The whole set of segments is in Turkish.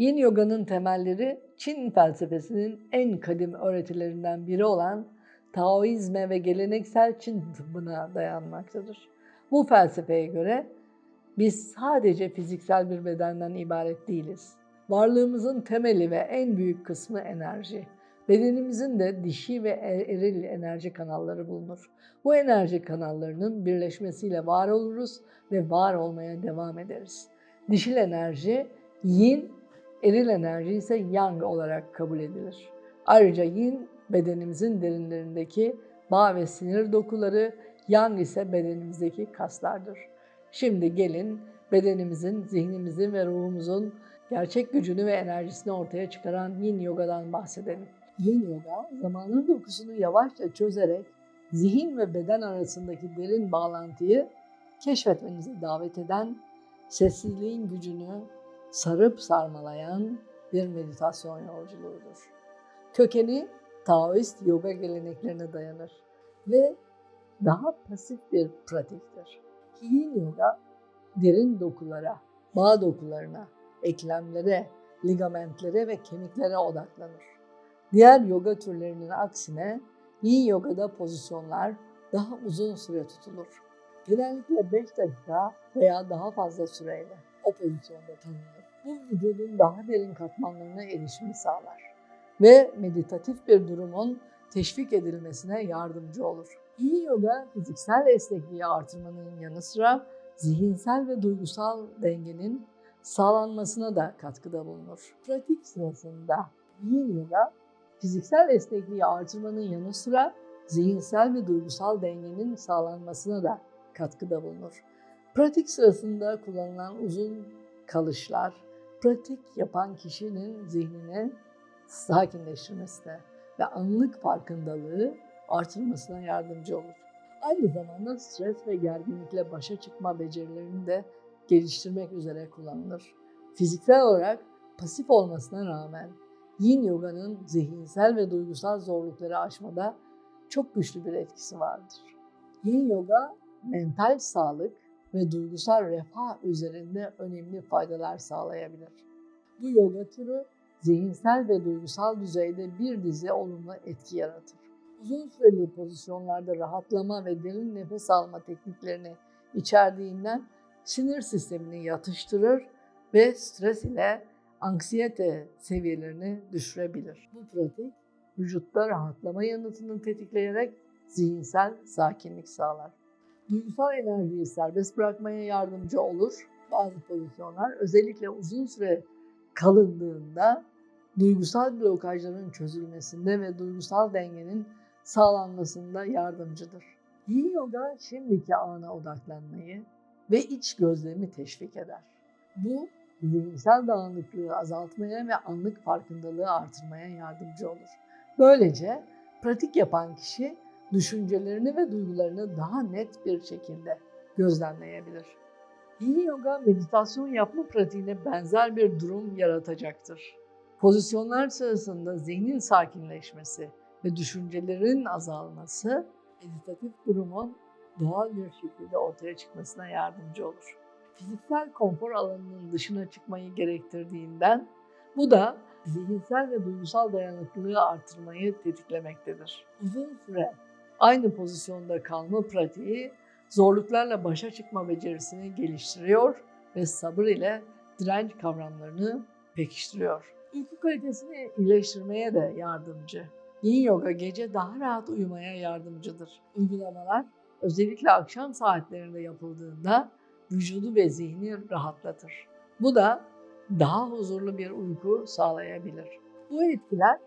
Yin Yoga'nın temelleri Çin felsefesinin en kadim öğretilerinden biri olan Taoizme ve geleneksel Çin tıbbına dayanmaktadır. Bu felsefeye göre biz sadece fiziksel bir bedenden ibaret değiliz. Varlığımızın temeli ve en büyük kısmı enerji. Bedenimizin de dişi ve er- eril enerji kanalları bulunur. Bu enerji kanallarının birleşmesiyle var oluruz ve var olmaya devam ederiz. Dişil enerji yin, eril enerji ise yang olarak kabul edilir. Ayrıca yin bedenimizin derinlerindeki bağ ve sinir dokuları, yang ise bedenimizdeki kaslardır. Şimdi gelin bedenimizin, zihnimizin ve ruhumuzun gerçek gücünü ve enerjisini ortaya çıkaran Yin Yoga'dan bahsedelim. Yin Yoga, zamanın dokusunu yavaşça çözerek zihin ve beden arasındaki derin bağlantıyı keşfetmenizi davet eden, sessizliğin gücünü sarıp sarmalayan bir meditasyon yolculuğudur. Kökeni Taoist yoga geleneklerine dayanır ve daha pasif bir pratiktir. Yin Yoga derin dokulara, bağ dokularına, eklemlere, ligamentlere ve kemiklere odaklanır. Diğer yoga türlerinin aksine Yin Yoga'da pozisyonlar daha uzun süre tutulur. Genellikle 5 dakika veya daha fazla süreyle pozisyonda kalınır. Bu vücudun daha derin katmanlarına erişimi sağlar ve meditatif bir durumun teşvik edilmesine yardımcı olur. Yin Yoga fiziksel esnekliği artırmanın yanı sıra zihinsel ve duygusal dengenin sağlanmasına da katkıda bulunur. Pratik sırasında Yin Yoga fiziksel esnekliği artırmanın yanı sıra zihinsel ve duygusal dengenin sağlanmasına da katkıda bulunur. Pratik sırasında kullanılan uzun kalışlar, pratik yapan kişinin zihnini sakinleştirmesine ve anlık farkındalığı artırmasına yardımcı olur. Aynı zamanda stres ve gerginlikle başa çıkma becerilerini de geliştirmek üzere kullanılır. Fiziksel olarak pasif olmasına rağmen Yin Yoga'nın zihinsel ve duygusal zorlukları aşmada çok güçlü bir etkisi vardır. Yin Yoga mental sağlık ve duygusal refah üzerinde önemli faydalar sağlayabilir. Bu yoga türü zihinsel ve duygusal düzeyde bir dizi olumlu etki yaratır. Uzun süreli pozisyonlarda rahatlama ve derin nefes alma tekniklerini içerdiğinden sinir sistemini yatıştırır ve stres ile anksiyete seviyelerini düşürebilir. Bu pratik vücutta rahatlama yanıtını tetikleyerek zihinsel sakinlik sağlar. Duygusal enerjiyi serbest bırakmaya yardımcı olur. Bazı pozisyonlar özellikle uzun süre kalındığında duygusal blokajların çözülmesinde ve duygusal dengenin sağlanmasında yardımcıdır. Yin Yoga şimdiki ana odaklanmayı ve iç gözlemi teşvik eder. Bu zihinsel dağınıklığı azaltmaya ve anlık farkındalığı artırmaya yardımcı olur. Böylece pratik yapan kişi düşüncelerini ve duygularını daha net bir şekilde gözlemleyebilir. Yin Yoga meditasyon yapma pratiğine benzer bir durum yaratacaktır. Pozisyonlar sırasında zihnin sakinleşmesi ve düşüncelerin azalması meditatif durumun doğal bir şekilde ortaya çıkmasına yardımcı olur. Fiziksel konfor alanının dışına çıkmayı gerektirdiğinden bu da zihinsel ve duygusal dayanıklılığı artırmayı tetiklemektedir. Uzun süre aynı pozisyonda kalma pratiği zorluklarla başa çıkma becerisini geliştiriyor ve sabır ile direnç kavramlarını pekiştiriyor. Uyku kalitesini iyileştirmeye de yardımcı. Yin Yoga gece daha rahat uyumaya yardımcıdır. Uygulamalar özellikle akşam saatlerinde yapıldığında vücudu ve zihni rahatlatır. Bu da daha huzurlu bir uyku sağlayabilir. Bu etkiler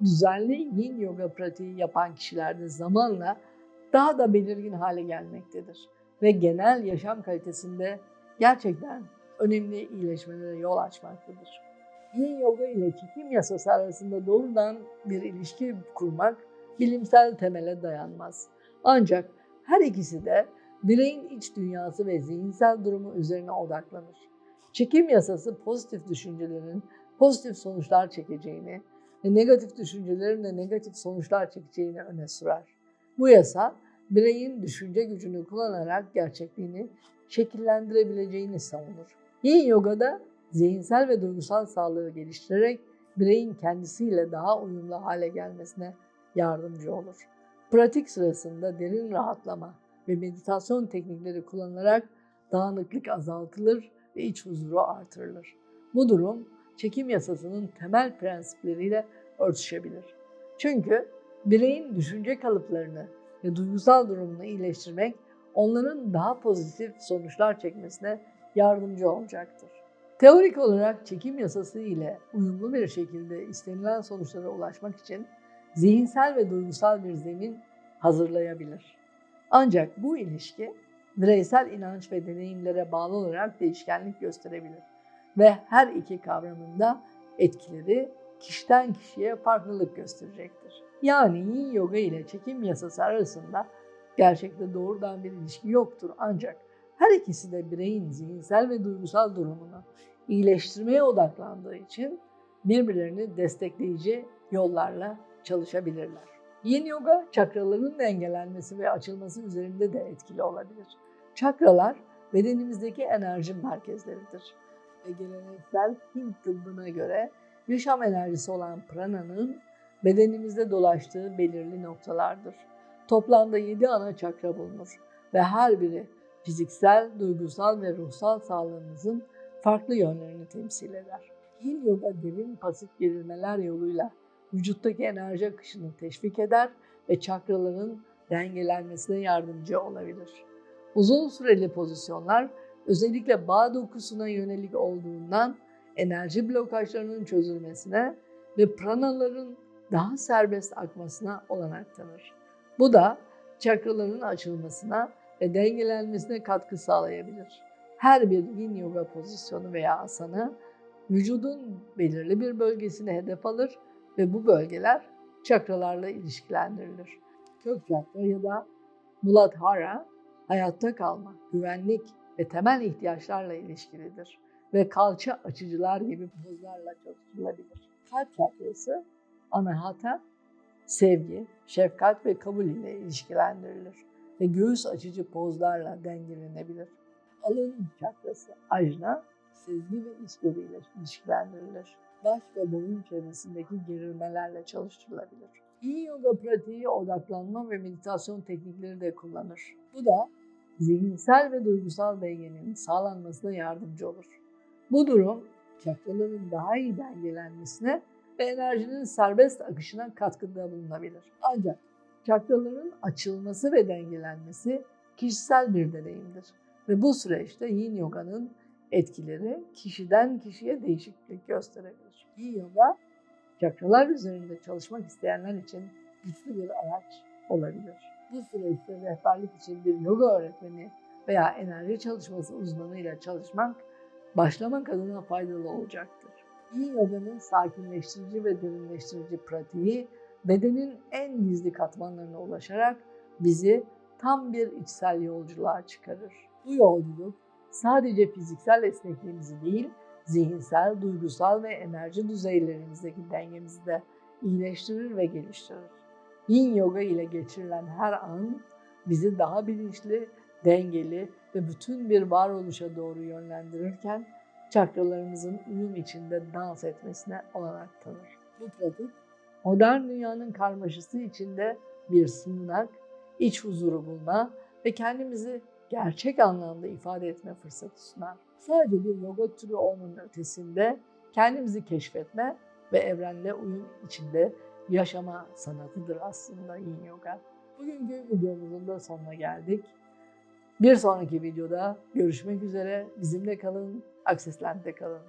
düzenli yin yoga pratiği yapan kişilerde zamanla daha da belirgin hale gelmektedir ve genel yaşam kalitesinde gerçekten önemli iyileşmelere yol açmaktadır. Yin yoga ile çekim yasası arasında doğrudan bir ilişki kurmak bilimsel temele dayanmaz. Ancak her ikisi de bireyin iç dünyası ve zihinsel durumu üzerine odaklanır. Çekim yasası pozitif düşüncelerin pozitif sonuçlar çekeceğini ve negatif düşüncelerin de negatif sonuçlar çekeceğini öne sürer. Bu yasa bireyin düşünce gücünü kullanarak gerçekliğini şekillendirebileceğini savunur. Yin Yoga'da zihinsel ve duygusal sağlığı geliştirerek bireyin kendisiyle daha uyumlu hale gelmesine yardımcı olur. Pratik sırasında derin rahatlama ve meditasyon teknikleri kullanılarak dağınıklık azaltılır ve iç huzuru artırılır. Bu durum çekim yasasının temel prensipleriyle örtüşebilir. Çünkü bireyin düşünce kalıplarını ve duygusal durumunu iyileştirmek onların daha pozitif sonuçlar çekmesine yardımcı olacaktır. Teorik olarak çekim yasası ile uyumlu bir şekilde istenilen sonuçlara ulaşmak için zihinsel ve duygusal bir zemin hazırlayabilir. Ancak bu ilişki bireysel inanç ve deneyimlere bağlı olarak değişkenlik gösterebilir ve her iki kavramın da etkileri kişiden kişiye farklılık gösterecektir. Yani yin yoga ile çekim yasası arasında gerçekte doğrudan bir ilişki yoktur ancak her ikisi de bireyin zihinsel ve duygusal durumunu iyileştirmeye odaklandığı için birbirlerini destekleyici yollarla çalışabilirler. Yin yoga çakraların dengelenmesi ve açılması üzerinde de etkili olabilir. Çakralar bedenimizdeki enerji merkezleridir ve geleneksel Hint tıbbına göre yaşam enerjisi olan prana'nın bedenimizde dolaştığı belirli noktalardır. Toplamda 7 ana çakra bulunur ve her biri fiziksel, duygusal ve ruhsal sağlığımızın farklı yönlerini temsil eder. Yin yoga derin pasif gerilmeler yoluyla vücuttaki enerji akışını teşvik eder ve çakraların dengelenmesine yardımcı olabilir. Uzun süreli pozisyonlar özellikle bağ dokusuna yönelik olduğundan enerji blokajlarının çözülmesine ve pranaların daha serbest akmasına olanak tanır. Bu da çakraların açılmasına ve dengelenmesine katkı sağlayabilir. Her bir yin yoga pozisyonu veya asana vücudun belirli bir bölgesini hedef alır ve bu bölgeler çakralarla ilişkilendirilir. Kök çakra ya da Muladhara hayatta kalma, güvenlik ve temel ihtiyaçlarla ilişkilidir ve kalça açıcılar gibi pozlarla çalıştırılabilir. Kalp çakrası anahata, sevgi, şefkat ve kabul ile ilişkilendirilir ve göğüs açıcı pozlarla dengelenebilir. Alın çakrası ajna, sezgi ve içgörü ile ilişkilendirilir. Baş ve boyun çevresindeki gerilmelerle çalıştırılabilir. İyi yoga pratiği odaklanma ve meditasyon teknikleri de kullanır. Bu da zihinsel ve duygusal dengenin sağlanmasına yardımcı olur. Bu durum çakraların daha iyi dengelenmesine ve enerjinin serbest akışına katkıda bulunabilir. Ancak çakraların açılması ve dengelenmesi kişisel bir deneyimdir ve bu süreçte Yin Yoga'nın etkileri kişiden kişiye değişiklik gösterebilir. Yin Yoga çakralar üzerinde çalışmak isteyenler için güçlü bir araç olabilir. Bu süreçte rehberlik için bir yoga öğretmeni veya enerji çalışması uzmanıyla çalışmak başlamak adına faydalı olacaktır. Yin yoganın sakinleştirici ve derinleştirici pratiği bedenin en gizli katmanlarına ulaşarak bizi tam bir içsel yolculuğa çıkarır. Bu yolculuk sadece fiziksel esnekliğimizi değil, zihinsel, duygusal ve enerji düzeylerimizdeki dengemizi de iyileştirir ve geliştirir. Yin yoga ile geçirilen her an bizi daha bilinçli, dengeli ve bütün bir varoluşa doğru yönlendirirken çakralarımızın uyum içinde dans etmesine olanak tanır. Bu pratik modern dünyanın karmaşası içinde bir sığınak, iç huzuru bulma ve kendimizi gerçek anlamda ifade etme fırsatı sunar. Sadece bir yoga türü olmanın ötesinde kendimizi keşfetme ve evrenle uyum içinde yaşama sanatıdır aslında Yin Yoga. Bugünkü videomuzun da sonuna geldik. Bir sonraki videoda görüşmek üzere. Bizimle kalın, Akseslen'de kalın.